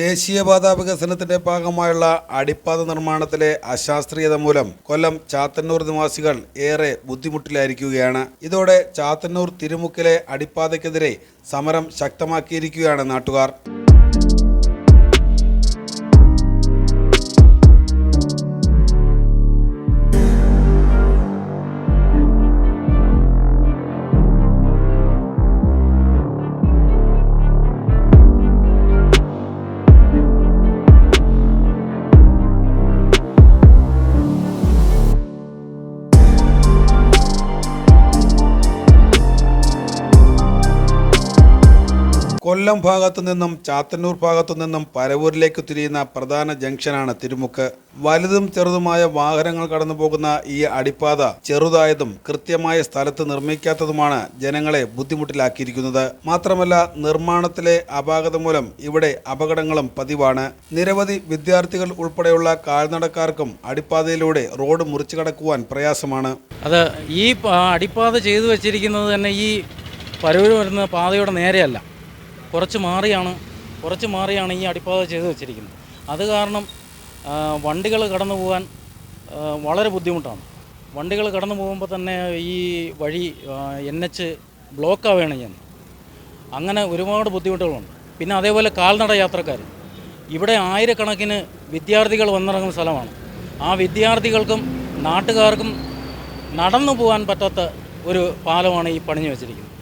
ദേശീയപാത വികസനത്തിന്റെ ഭാഗമായുള്ള അടിപ്പാത നിർമ്മാണത്തിലെ അശാസ്ത്രീയത മൂലം കൊല്ലം ചാത്തന്നൂർ നിവാസികൾ ഏറെ ബുദ്ധിമുട്ടിലായിരിക്കുകയാണ്. ഇതോടെ ചാത്തന്നൂർ തിരുമുക്കിലെ അടിപ്പാതയ്ക്കെതിരെ സമരം ശക്തമാക്കിയിരിക്കുകയാണ് നാട്ടുകാർ. കൊല്ലം ഭാഗത്തു നിന്നും ചാത്തന്നൂർ ഭാഗത്തു നിന്നും പരവൂരിലേക്ക് തിരിയുന്ന പ്രധാന ജംഗ്ഷനാണ് തിരുമുക്ക്. വലുതും ചെറുതുമായ വാഹനങ്ങൾ കടന്നു പോകുന്ന ഈ അടിപ്പാത ചെറുതായതും കൃത്യമായ സ്ഥലത്ത് നിർമ്മിക്കാത്തതുമാണ് ജനങ്ങളെ ബുദ്ധിമുട്ടിലാക്കിയിരിക്കുന്നത്. മാത്രമല്ല നിർമ്മാണത്തിലെ അപാകത മൂലം ഇവിടെ അപകടങ്ങളും പതിവാണ്. നിരവധി വിദ്യാർത്ഥികൾ ഉൾപ്പെടെയുള്ള കാൽനടക്കാർക്കും അടിപ്പാതയിലൂടെ റോഡ് മുറിച്ചു കടക്കുവാൻ പ്രയാസമാണ്. അത് ഈ അടിപ്പാത ചെയ്തു വെച്ചിരിക്കുന്നത് തന്നെ ഈ പരൂര് വരുന്ന പാതയുടെ നേരെയല്ല. കുറച്ച് മാറിയാണ് കുറച്ച് മാറിയാണ് ഈ അടിപ്പാത ചെയ്തു വെച്ചിരിക്കുന്നത്. അത് കാരണം വണ്ടികൾ കടന്നു പോകാൻ വളരെ ബുദ്ധിമുട്ടാണ്. വണ്ടികൾ കടന്നു പോകുമ്പോൾ തന്നെ ഈ വഴി എൻ എച്ച് ബ്ലോക്കാവുകയാണ് ചെയ്യുന്നത്. അങ്ങനെ ഒരുപാട് ബുദ്ധിമുട്ടുകളുണ്ട്. പിന്നെ അതേപോലെ കാൽനട യാത്രക്കാർ. ഇവിടെ ആയിരക്കണക്കിന് വിദ്യാർത്ഥികൾ വന്നിറങ്ങുന്ന സ്ഥലമാണ്. ആ വിദ്യാർത്ഥികൾക്കും നാട്ടുകാർക്കും നടന്നു പോകാൻ പറ്റാത്ത ഒരു പാലമാണ് ഈ പണിഞ്ഞു വെച്ചിരിക്കുന്നത്.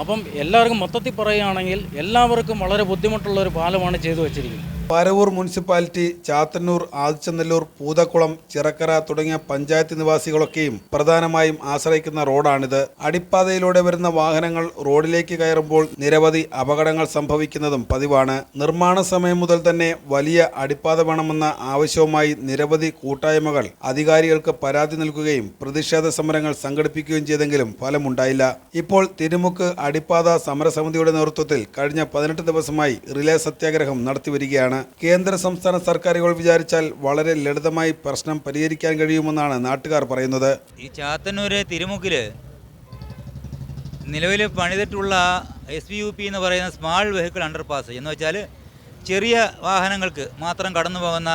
അപ്പം എല്ലാവർക്കും മൊത്തത്തിൽ പറയുകയാണെങ്കിൽ എല്ലാവർക്കും വളരെ ബുദ്ധിമുട്ടുള്ള ഒരു പാലമാണ് ചെയ്തു വെച്ചിരിക്കുന്നത്. പരവൂർ മുനിസിപ്പാലിറ്റി ചാത്തന്നൂർ ആദിച്ചനല്ലൂർ പൂതക്കുളം ചിറക്കര തുടങ്ങിയ പഞ്ചായത്ത് നിവാസികളൊക്കെയും പ്രധാനമായും ആശ്രയിക്കുന്ന റോഡാണിത്. അടിപ്പാതയിലൂടെ വരുന്ന വാഹനങ്ങൾ റോഡിലേക്ക് കയറുമ്പോൾ നിരവധി അപകടങ്ങൾ സംഭവിക്കുന്നതും പതിവാണ്. നിർമ്മാണ സമയം മുതൽ തന്നെ വലിയ അടിപ്പാത വേണമെന്ന ആവശ്യവുമായി നിരവധി കൂട്ടായ്മകൾ അധികാരികൾക്ക് പരാതി നൽകുകയും പ്രതിഷേധ സമരങ്ങൾ സംഘടിപ്പിക്കുകയും ചെയ്തെങ്കിലും ഫലമുണ്ടായില്ല. ഇപ്പോൾ തിരുമുക്ക് അടിപ്പാത സമരസമിതിയുടെ നേതൃത്വത്തിൽ കഴിഞ്ഞ പതിനെട്ട് ദിവസമായി റിലേ സത്യാഗ്രഹം നടത്തിവരികയാണ്. കേന്ദ്ര സംസ്ഥാന സർക്കാരുകൾ വിചാരിച്ചാൽ വളരെ ലളിതമായി പ്രശ്നം പരിഹരിക്കാൻ കഴിയുമെന്നാണ് നാട്ടുകാർ പറയുന്നത്. ഈ ചാത്തന്നൂര് തിരുമുക്കിൽ നിലവിൽ പണിതിട്ടുള്ള എസ് യു പി എന്ന് പറയുന്ന സ്മാൾ വെഹിക്കിൾ അണ്ടർപാസ് എന്ന് വെച്ചാൽ ചെറിയ വാഹനങ്ങൾക്ക് മാത്രം കടന്നു പോകുന്ന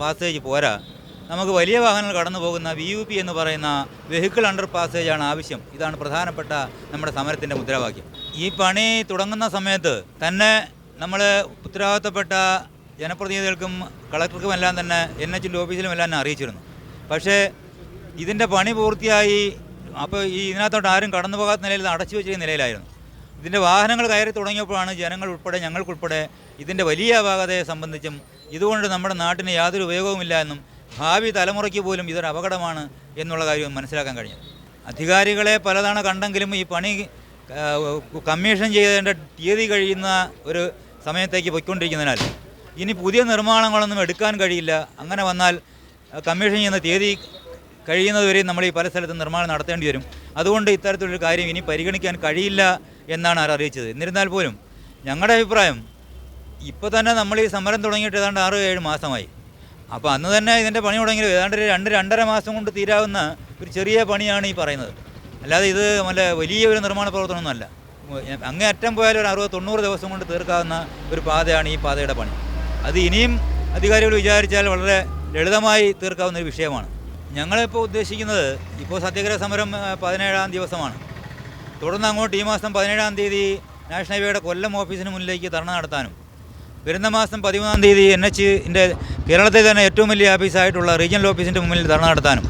പാസേജ് പോരാ. നമുക്ക് വലിയ വാഹനങ്ങൾ കടന്നു പോകുന്ന വി യു പി എന്ന് പറയുന്ന വെഹിക്കിൾ അണ്ടർ പാസേജാണ് ആവശ്യം. ഇതാണ് പ്രധാനപ്പെട്ട നമ്മുടെ സമരത്തിന്റെ മുദ്രാവാക്യം. ഈ പണി തുടങ്ങുന്ന സമയത്ത് തന്നെ നമ്മൾ ഉത്തരവാദിത്തപ്പെട്ട ജനപ്രതിനിധികൾക്കും കളക്ടർക്കും എല്ലാം തന്നെ എൻ എച്ചിന്റെ ഓഫീസിലും എല്ലാം തന്നെ അറിയിച്ചിരുന്നു. പക്ഷേ ഇതിന്റെ പണി പൂർത്തിയായി അപ്പോൾ ഈ ഇതിനകത്തോട്ട് ആരും കടന്നു പോകാത്ത നിലയിൽ അടച്ചു വെച്ചിരിക്കുന്ന നിലയിലായിരുന്നു. ഇതിന്റെ വാഹനങ്ങൾ കയറി തുടങ്ങിയപ്പോഴാണ് ജനങ്ങൾ ഉൾപ്പെടെ ഞങ്ങൾക്കുൾപ്പെടെ ഇതിന്റെ വലിയ അപാകതയെ സംബന്ധിച്ചും ഇതുകൊണ്ട് നമ്മുടെ നാട്ടിന് യാതൊരു ഉപയോഗവുമില്ല എന്നും ഭാവി തലമുറയ്ക്ക് പോലും ഇതൊരു അപകടമാണ് എന്നുള്ള കാര്യം മനസ്സിലാക്കാൻ കഴിഞ്ഞത് അധികാരികളെ പലതവണ കണ്ടെങ്കിലും ഈ പണി കമ്മീഷൻ ചെയ്തതിന്റെ തീയതി കഴിയുന്ന ഒരു സമയത്തേക്ക് പൊയ്ക്കൊണ്ടിരിക്കുന്നതിനാൽ. ഇനി പുതിയ നിർമ്മാണങ്ങളൊന്നും എടുക്കാൻ കഴിയില്ല. അങ്ങനെ വന്നാൽ കമ്മീഷൻ ചെയ്യുന്ന തീയതി കഴിയുന്നതുവരെയും നമ്മൾ ഈ പല സ്ഥലത്തും നിർമ്മാണം നടത്തേണ്ടി വരും. അതുകൊണ്ട് ഇത്തരത്തിലൊരു കാര്യം ഇനി പരിഗണിക്കാൻ കഴിയില്ല എന്നാണ് അവർ അറിയിച്ചത്. എന്നിരുന്നാൽ പോലും ഞങ്ങളുടെ അഭിപ്രായം ഇപ്പോൾ തന്നെ നമ്മൾ ഈ സമരം തുടങ്ങിയിട്ട് ഏതാണ്ട് ആറ് ഏഴ് മാസമായി. അപ്പോൾ അന്ന് തന്നെ ഇതിന്റെ പണി തുടങ്ങി ഏതാണ്ട് രണ്ട് രണ്ടര മാസം കൊണ്ട് തീരാവുന്ന ഒരു ചെറിയ പണിയാണ് ഈ പറയുന്നത്. അല്ലാതെ ഇത് നല്ല വലിയ ഒരു നിർമ്മാണ പ്രവർത്തനമൊന്നുമല്ല. അങ്ങേ അറ്റം പോയാൽ ഒരു അറുപത് തൊണ്ണൂറ് ദിവസം കൊണ്ട് തീർക്കാവുന്ന ഒരു പാതയാണ് ഈ പാതയുടെ പണി. അത് ഇനിയും അധികാരികൾ വിചാരിച്ചാൽ വളരെ ലളിതമായി തീർക്കാവുന്ന ഒരു വിഷയമാണ്. ഞങ്ങളിപ്പോൾ ഉദ്ദേശിക്കുന്നത് ഇപ്പോൾ സത്യാഗ്രഹ സമരം പതിനേഴാം ദിവസമാണ്. തുടർന്ന് അങ്ങോട്ട് ഈ മാസം പതിനേഴാം തീയതി നാഷണൽ ഹൈവേയുടെ കൊല്ലം ഓഫീസിന് മുന്നിലേക്ക് ധർണ നടത്താനും വരുന്ന മാസം പതിമൂന്നാം തീയതി എൻ എച്ചിന്റെ കേരളത്തിൽ തന്നെ ഏറ്റവും വലിയ ഓഫീസായിട്ടുള്ള റീജിയണൽ ഓഫീസിന്റെ മുന്നിൽ ധർണ നടത്താനും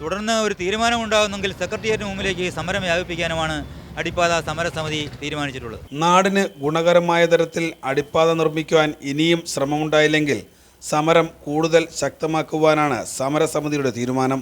തുടർന്ന് ഒരു തീരുമാനം ഉണ്ടാകുന്നെങ്കിൽ സെക്രട്ടേറിയറ്റിന് മുമ്പിലേക്ക് സമരം വ്യാപിപ്പിക്കാനുമാണ് അടിപ്പാത സമരസമിതി തീരുമാനിച്ചിട്ടുള്ളത്. നാടിന് ഗുണകരമായ തരത്തിൽ അടിപ്പാത നിർമ്മിക്കുവാൻ ഇനിയും ശ്രമമുണ്ടായില്ലെങ്കിൽ സമരം കൂടുതൽ ശക്തമാക്കുവാനാണ് സമരസമിതിയുടെ തീരുമാനം.